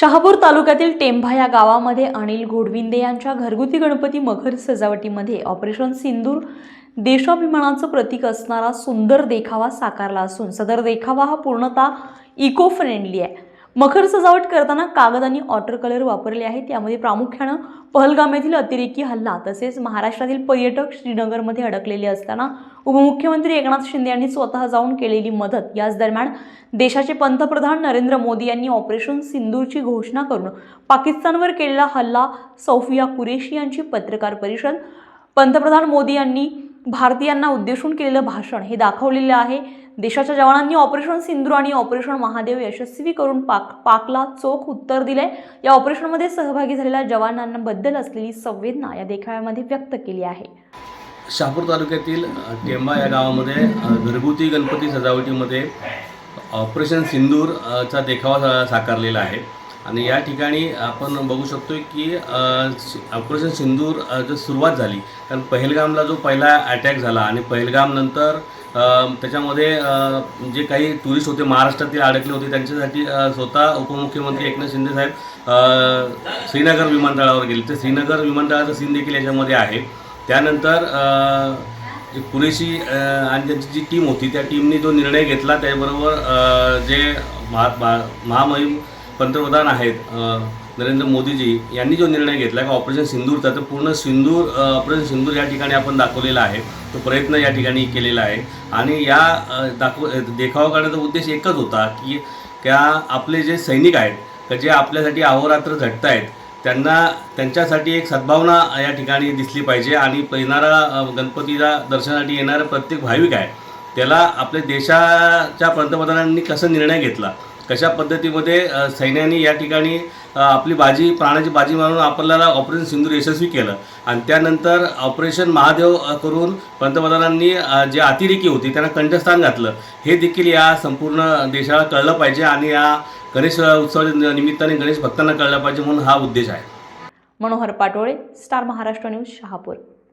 शहापूर तालुक्यातील टेंभा या गावामध्ये अनिल घोडविंदे यांच्या घरगुती गणपती मखर सजावटीमध्ये ऑपरेशन सिंदूर देशाभिमानाचं प्रतीक असणारा सुंदर देखावा साकारला असून सदर देखावा हा पूर्णतः इको फ्रेंडली आहे. मखर सजावट करताना कागद आणि वॉटर कलर वापरले आहेत. यामध्ये प्रामुख्यानं पहलगाम येथील अतिरेकी हल्ला तसेच महाराष्ट्रातील पर्यटक श्रीनगरमध्ये अडकलेले असताना उपमुख्यमंत्री एकनाथ शिंदे यांनी स्वतः जाऊन केलेली मदत. याच दरम्यान देशाचे पंतप्रधान नरेंद्र मोदी यांनी ऑपरेशन सिंदूरची घोषणा करून पाकिस्तानवर केलेला हल्ला सौफिया कुरेशी यांची पत्रकार परिषद. पंतप्रधान मोदी यांनी भारतीयांना उद्देशून केलेलं भाषण हे दाखवलेलं आहे. देशाच्या जवानांनी ऑपरेशन सिंधू आणि ऑपरेशन महादेव यशस्वी करून पाक पाकला चोख उत्तर दिले या ऑपरेशनमध्ये सहभागी झालेल्या जवानांबद्दल असलेली संवेदना या देखाव्यामध्ये व्यक्त केली आहे. शहापूर तालुक्यातील टेंबा या गावामध्ये घरगुती गणपती सजावटीमध्ये ऑपरेशन सिंदूरचा देखावा साकारलेला आहे. आणि या ठिकाणी आपण बघू शकतो की ऑपरेशन सिंदूर जर सुरुवात झाली कारण पहलगामला जो पहिला अटॅक झाला आणि पहलगामनंतर त्याच्यामध्ये जे काही टुरिस्ट होते महाराष्ट्रातील अडकले होते त्यांच्यासाठी स्वतः उपमुख्यमंत्री एकनाथ शिंदे साहेब श्रीनगर विमानतळावर गेले. ते श्रीनगर विमानतळाचा सीन देखील याच्यामध्ये आहे. त्यानंतर अ, जे आणि त्यांची जी टीम होती त्या टीमने जो निर्णय घेतला त्याबरोबर जे महा महा- महामहिम पंतप्रधान आहेत नरेंद्र मोदीजी यांनी जो निर्णय घेतला की ऑपरेशन सिंदूरचा तर पूर्ण सिंदूर ऑपरेशन सिंदूर या ठिकाणी आपण दाखवलेला आहे. तो प्रयत्न या ठिकाणी केलेला आहे. आणि या दाखव देखावा करण्याचा उद्देश एकच होता की त्या आपले जे सैनिक आहेत का जे आपल्यासाठी अहोरात्र झटत आहेत त्यांना त्यांच्यासाठी एक सद्भावना या ठिकाणी दिसली पाहिजे आणि येणारा गणपतीला दर्शनासाठी येणारा प्रत्येक भाविक आहे त्याला आपल्या देशाच्या पंतप्रधानांनी कसा निर्णय घेतला? कशा पद्धतीमध्ये सैन्याने या ठिकाणी आपली बाजी प्राणाची बाजी मारून आपल्याला ऑपरेशन सिंधूर यशस्वी केलं. आणि त्यानंतर ऑपरेशन महादेव करून पंतप्रधानांनी जे अतिरेकी होती त्यांना कंठस्थान घातलं. हे देखील या संपूर्ण देशाला कळलं पाहिजे आणि या गणेश उत्सव निमित्ताने गणेश भक्तांना कळलं पाहिजे म्हणून हा उद्देश आहे. Manohar Patole star Maharashtra news Shahapur.